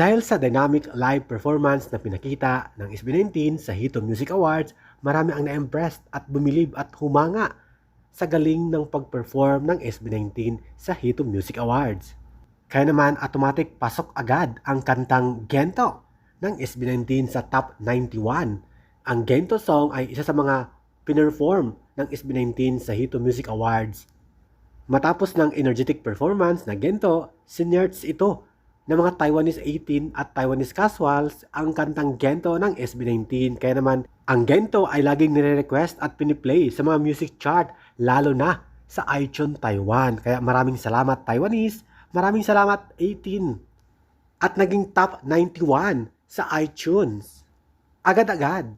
Dahil sa dynamic live performance na pinakita ng SB19 sa Hito Music Awards, marami ang na-impressed at bumilib at humanga sa galing ng pag-perform ng SB19 sa Hito Music Awards. Kaya naman automatic pasok agad ang kantang Gento ng SB19 sa top 91. Ang Gento song ay isa sa mga pinerform ng SB19 sa Hito Music Awards. Matapos ng energetic performance na Gento, sinerts ito ng mga Taiwanese 18 at Taiwanese casuals ang kantang Gento ng SB19. Kaya naman, ang Gento ay laging nire-request at piniplay sa mga music chart, lalo na sa iTunes Taiwan. Kaya maraming salamat Taiwanese, maraming salamat 18. At naging top 91 sa iTunes. Agad-agad.